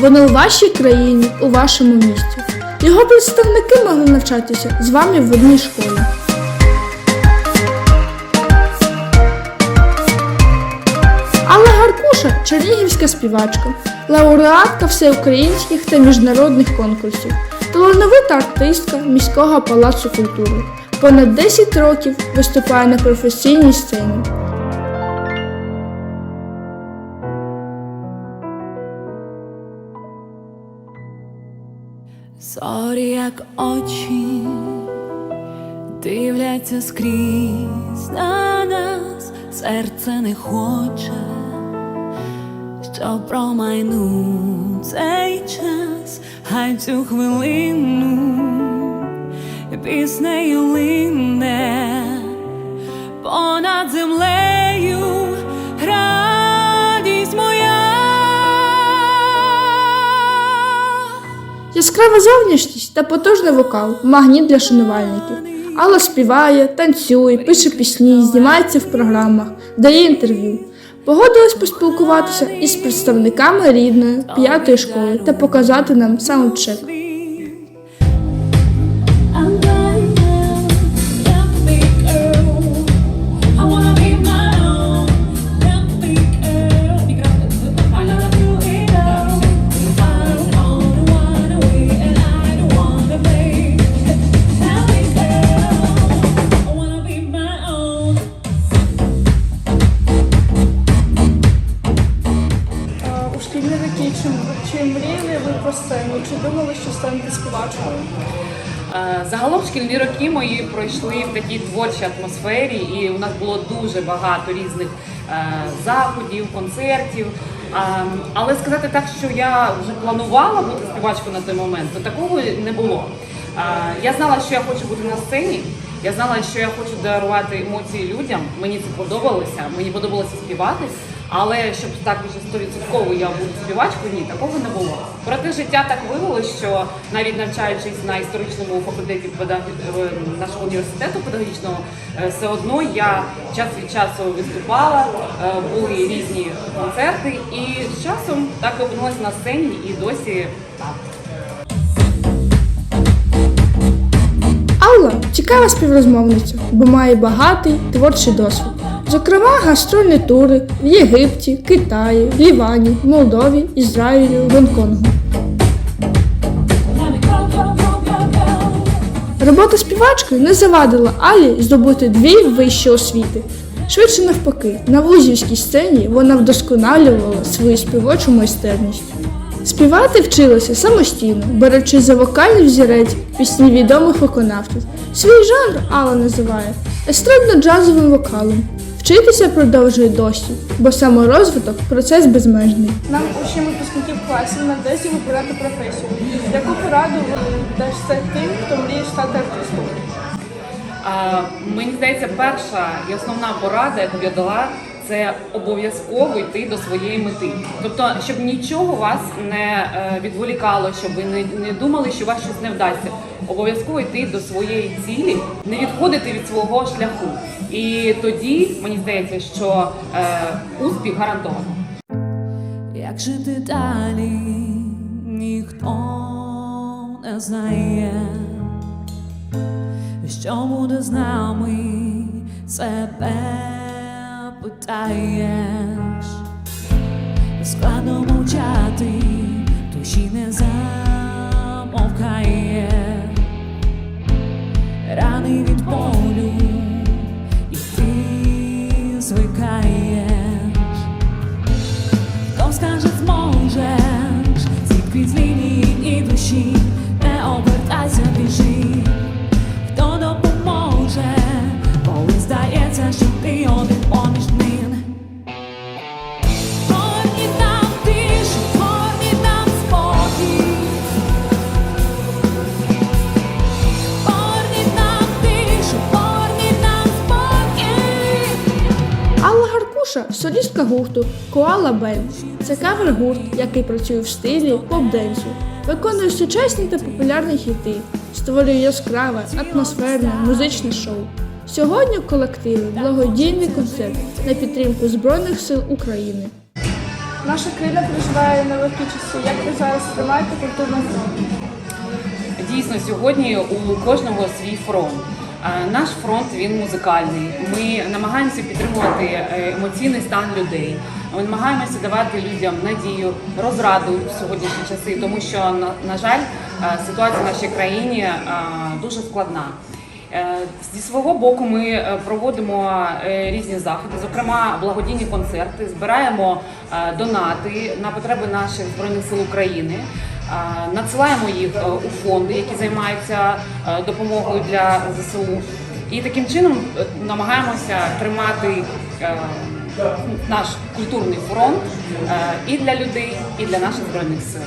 Воно у вашій країні, у вашому місті. Його представники могли навчатися з вами в одній школі. Алла Гаркуша чернігівська співачка, лауреатка всеукраїнських та міжнародних конкурсів, талановита артистка міського палацу культури. Понад 10 років виступає на професійній сцені. Зорі, як очі, дивляться скрізь на нас, серце не хоче, що промайнув цей час, хай цю хвилину піснею лине понад землею Яскрава зовнішність та потужний вокал магніт для шанувальників. Алла співає, танцює, пише пісні, знімається в програмах, дає інтерв'ю. Погодилась поспілкуватися із представниками рідної п'ятої школи та показати нам саундчек. Загалом шкільні роки мої пройшли в такій творчій атмосфері, і у нас було дуже багато різних е, заходів, концертів. Але сказати так, що я вже планувала бути співачкою на той момент, то такого не було. Я знала, що я хочу бути на сцені. Я знала, що я хочу дарувати емоції людям. Мені це подобалося, мені подобалося співати. Але щоб так вже стовідсотково я буду співачкою, ні, такого не було. Проте життя так вивело, що навіть навчаючись на історичному факультеті е, нашого університету педагогічного, е, все одно я час від часу виступала, е, були різні концерти, і з часом так і опинилася на сцені і досі так. Цікава співрозмовниця, бо має багатий творчий досвід. Зокрема, гастрольні тури в Єгипті, Китаї, Лівані, Молдові, Ізраїлю, Гонконгу. Робота співачкою не завадила Алі здобути дві вищі освіти. Швидше навпаки, на вузівській сцені вона вдосконалювала свою співочу майстерність. Співати вчилася самостійно, беручи за вокальний взірець пісні відомих виконавців. Свій жанр Алла називає естрадно-джазовим вокалом. Вчитися продовжує досі, бо саморозвиток процес безмежний. Нам учням випускників класів надається вибирати професію. Яку пораду ви дасте тим, хто мріє стати артистом? Мені здається, перша і основна порада, яку я дала, це обов'язково йти до своєї мети. Тобто, щоб нічого вас не е, відволікало, щоб ви не, думали, що вас щось не вдасться. Обов'язково йти до своєї цілі, не відходити від свого шляху. І тоді мені здається, що е, успіх гарантовано. Як жити далі, ніхто не знає, що буде з нами, себе складно мовчати, душі не замовкає, рани від болю, і ти звикаєш. Хто скаже, зможеш, зіткніть від лінії і душі, Гаркуша солістка гурту Коала Бенд. Це кавер-гурт, який працює в стилі поп-денсу, виконує сучасні та популярні хіти, створює яскраве, атмосферне, музичне шоу. Сьогодні в колективі благодійний концерт на підтримку Збройних сил України. Наша країна переживає нелегкі часи. Як ви зараз тримаєте культурний фронт? Дійсно, сьогодні у кожного свій фронт. Е, Наш фронт він музикальний. Ми намагаємося підтримувати е, емоційний стан людей. Ми намагаємося давати людям надію, розраду в сьогоднішні часи, тому що на, жаль, е, ситуація в нашій країні дуже складна. Зі свого боку ми проводимо різні заходи, зокрема благодійні концерти, збираємо донати на потреби наших збройних сил України. Надсилаємо їх е, у фонди, які займаються е, допомогою для ЗСУ. І таким чином е, намагаємося тримати наш культурний фронт і для людей, і для наших збройних сил.